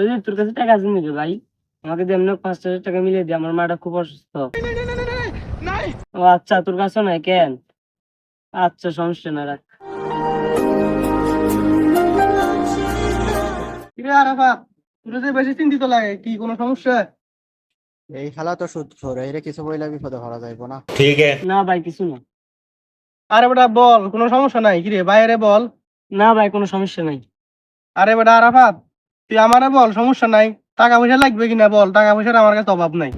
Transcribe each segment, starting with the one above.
সজিব তোর কাছে টাকা আছে নাকি ভাই? আমাকে দিয়ে এমনি পাঁচ হাজার টাকা মিলিয়ে দিয়ে আমার মাটা খুব অসুস্থ। ও আচ্ছা তোর কাছে নাই কেন? আচ্ছা সমস্যা না রাখ। আরাফাত তোর যে বেশি চিন্তিত লাগে কি কোনো সমস্যা? এই খেলা তো সুদ খোর এরে কিছু বইলে বিপদে ভরা যাইব না। না ভাই কিছু না। আরে বেটা বল কোনো সমস্যা নাই? বাইরে বল। না ভাই কোনো সমস্যা নাই। আরে বেটা আরাফাত তুই আমারে বল সমস্যা নাই। টাকা পয়সা লাগবে কিনা বল টাকা পয়সার আমার কাছে অভাব নাই।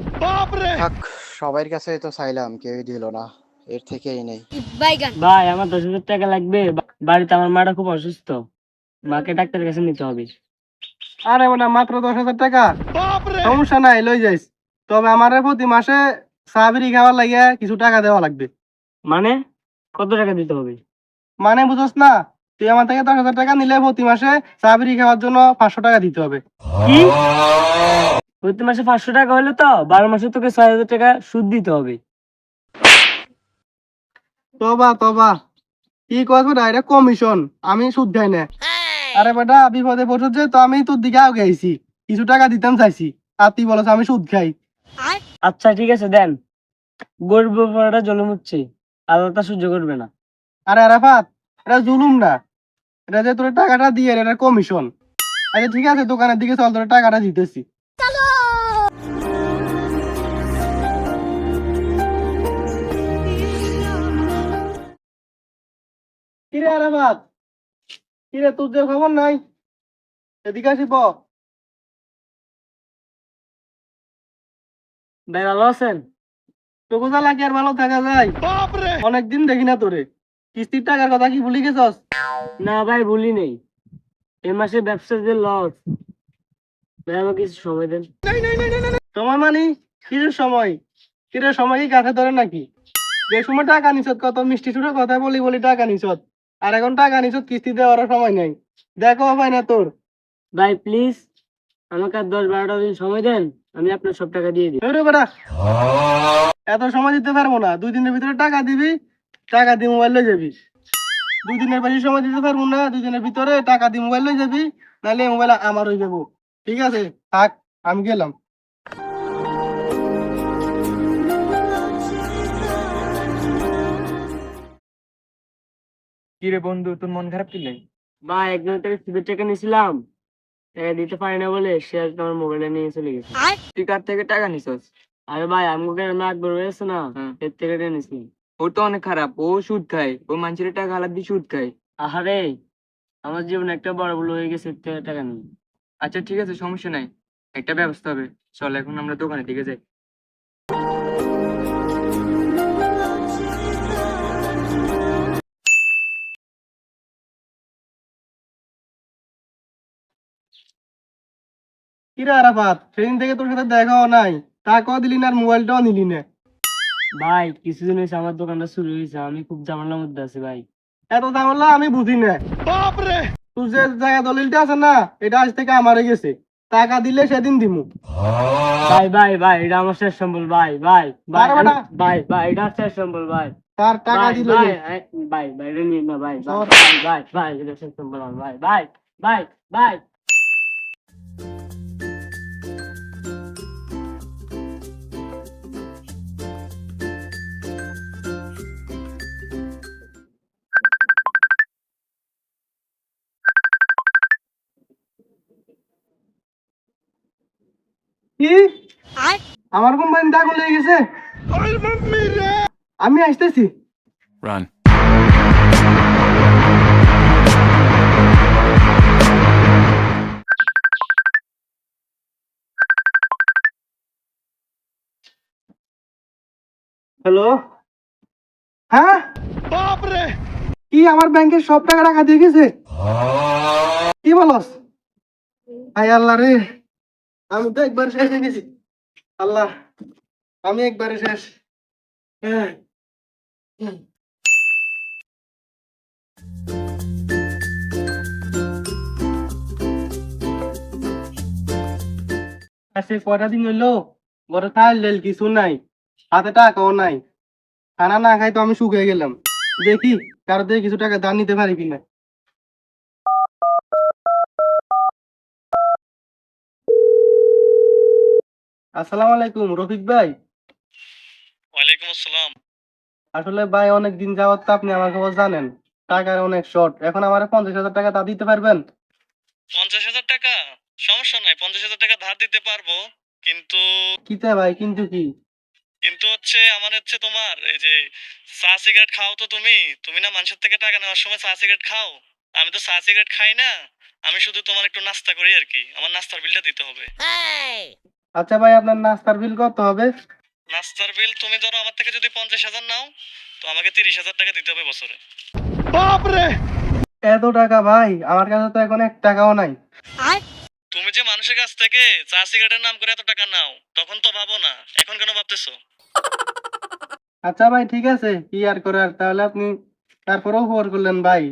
থাক সবার কাছে তো চাইলাম কেউই দিল না। এর থেকেই নেই। ভাই আমার দশ হাজার টাকা লাগবে। বাড়িতে আমার মাটা খুব অসুস্থ। মাকে ডাক্তারের কাছে নিতে হবে। আরে বেটা মাত্র দশ হাজার টাকা। সমস্যা নাই লই যাইস। তবে আমারে প্রতি মাসে সাহাবিরি খাবার লাগে কিছু টাকা দেওয়া লাগবে। মানে? কত টাকা দিতে হবে? মানে বুঝোস না তুই আমার থেকে দশ হাজার টাকা নিলে প্রতি মাসে সাহাবিরি খাওয়ার জন্য পাঁচশো টাকা দিতে হবে। কি? প্রতি মাসে পাঁচশো টাকা হলে তো বারো মাসে তোকে ছয় হাজার টাকা সুদ দিতে হবে। তবা তবা। কি বেটা? এটা কমিশন আমি সুদ খাই না। আরে বেটা বিপদে পড়ছে তো আমি তোর দিকে আগে আইছি। কিছু টাকা দিতাম চাইছি। আর তুই বলছ আমি সুদ খাই। আচ্ছা ঠিক আছে দেন। গরিব পড়াটা হচ্ছে। আল্লাহ তা সহ্য করবে না। আরে আরাফাত এটা জুলুম না। এটা যে তোর টাকাটা দিয়ে এটা কমিশন আচ্ছা ঠিক আছে দোকানের দিকে চল তোর টাকাটা দিতেছি। কিরে আরাফাত কিরে তোর যে খবর নাই? এদিকে আসিব ভাই ভালো আছেন? তোকে লাগে আর ভালো থাকা যায়? অনেকদিন দেখি না তোরে। কিস্তির টাকার কথা কি ভুলি গেছস? না ভাই ভুলি নেই। এ মাসে ব্যবসা যে লস ভাই আমাকে কিছু সময় দেন। সময় মানে? কিসের সময়? কিরে সময় কি কাছে ধরে নাকি? যে সময় টাকা নিছত কত মিষ্টি সুরে কথা বলি বলি টাকা নিছত। আর এখন টাকা নিছত কিস্তি দেওয়ার সময় নাই। দেখো ভাই না তোর। ভাই প্লিজ আমাকে আর দশ বারোটা দিন সময় দেন আমি আপনার সব টাকা দিয়ে দিই। এত সময় দিতে পারব না। দুই দিনের ভিতরে টাকা দিবি টাকা দিয়ে মোবাইল লয়ে যাবি। দুই দিনের বেশি সময় দিতে পারব না দুই দিনের ভিতরে টাকা দিয়ে মোবাইল লয়ে যাবি নাহলে মোবাইল আমার হয়ে যাব। ঠিক আছে থাক আমি গেলাম। কি রে বন্ধু তোর মন খারাপ কি লাই ভাই একজনের থেকে সুদের টাকা নিয়েছিলাম টাকা দিতে পারি না বলে সে আজকে আমার মোবাইলটা নিয়ে চলে গেছে। তুই কার থেকে টাকা নিছস? আরে ভাই আমাকে আমি একবার রয়েছে না হ্যাঁ। এর থেকে নিয়েছি ও তো অনেক খারাপ ও সুদ খায় ও মানুষের টাকা হালাত দিয়ে সুদ খায়। আহারে আমার জীবনে একটা বড় ভুল হয়ে গেছে টাকা নেই। আচ্ছা ঠিক আছে সমস্যা নাই একটা ব্যবস্থা হবে। চল এখন আমরা দোকানের দিকে যাই। কিরে আরাফাত সেদিন থেকে তোর সাথে দেখাও নাই। টাকাও দিলি না আর মোবাইলটাও নিলি না। ভাই কিছুদিন হয়েছে আমার দোকানটা শুরু হয়েছে আমি খুব ঝামেলার মধ্যে আছি ভাই এত ঝামেলা আমি বুঝি না তুই যে জায়গা দলিলটা আছে না এটা আজ থেকে আমারে গেছে টাকা দিলে সেদিন দিমু ভাই ভাই ভাই এটা আমার শেষ সম্বল ভাই ভাই ভাই। ভাই ভাই এটা শেষ সম্বল ভাই তার টাকা দিল ভাই ভাই ভাই এটা নিন না ভাই ভাই, ভাই ভাই ভাই এটা শেষ সম্বল ভাই ভাই ভাই ভাই কি? আমার কোম্পানিতে আগুন লেগে গেছে। আমি আসতেছি। Run. হ্যালো হ্যাঁ? বাপরে কি আমার ব্যাংকে সব টাকা টাকা দিয়ে গেছে? কি বলস? আয় আল্লাহ রে। আমি তো একবার শেষ হয়ে গেছি। আল্লাহ, আমি একবারে শেষ। হ্যাঁ। আজকে দিন হইল? কিছু নাই হাতে টাকাও নাই। খানা না খাই তো আমি শুকিয়ে গেলাম। দেখি, কারও থেকে কিছু টাকা দান নিতে পারি কিনা? আসসালামু আলাইকুম রফিক ভাই। ওয়ালাইকুম আসসালাম। আসলে ভাই অনেক দিন যাওয়ার তো আপনি আমার খবর জানেন। টাকার অনেক শর্ট এখন আমার পঞ্চাশ হাজার টাকা তা দিতে পারবেন? পঞ্চাশ হাজার টাকা? সমস্যা নাই পঞ্চাশ হাজার টাকা ধার দিতে পারব কিন্তু কিতে ভাই কিন্তু কি? কিন্তু হচ্ছে আমার হচ্ছে তোমার এই যে চা সিগারেট খাও তো তুমি। তুমি না মানুষের থেকে টাকা নেওয়ার সময় চা সিগারেট খাও। আমি তো চা সিগারেট খাই না। আমি শুধু তোমার একটু নাস্তা করি আর কি। আমার নাস্তার বিলটা দিতে হবে। আচ্ছা ভাই আপনার নাস্তার বিল কত হবে? নাস্তার বিল তুমি ধরো আমার থেকে যদি পঞ্চাশ হাজার নাও তো আমাকে তিরিশ হাজার টাকা দিতে হবে বছরে। এত টাকা ভাই আমার কাছে তো এখন এক টাকাও নাই। তুমি যে মানুষের কাছ থেকে চা সিগারেটের নাম করে এত টাকা নাও তখন তো ভাবো না এখন কেন ভাবতেছো? আচ্ছা ভাই ঠিক আছে কি আর করার তাহলে আপনি তারপরেও খবর করলেন ভাই।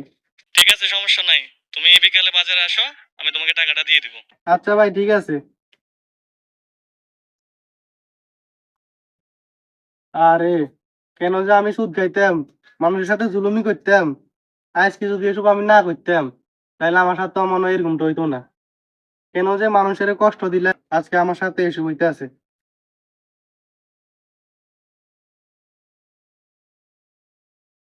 ঠিক আছে সমস্যা নাই। তুমি বিকালে বাজারে আসো আমি তোমাকে টাকাটা দিয়ে দিব। আচ্ছা ভাই ঠিক আছে। আরে, কেন যে আমি সুদ খাইতাম? মানুষের সাথে জুলুমি করতাম। আজকে যদি এসব আমি না করতাম, তাহলে আমার সাথে মনে হয় এরকমটা হইতো না। কেন যে মানুষের কষ্ট দিলে আজকে আমার সাথে এসব হইতে আছে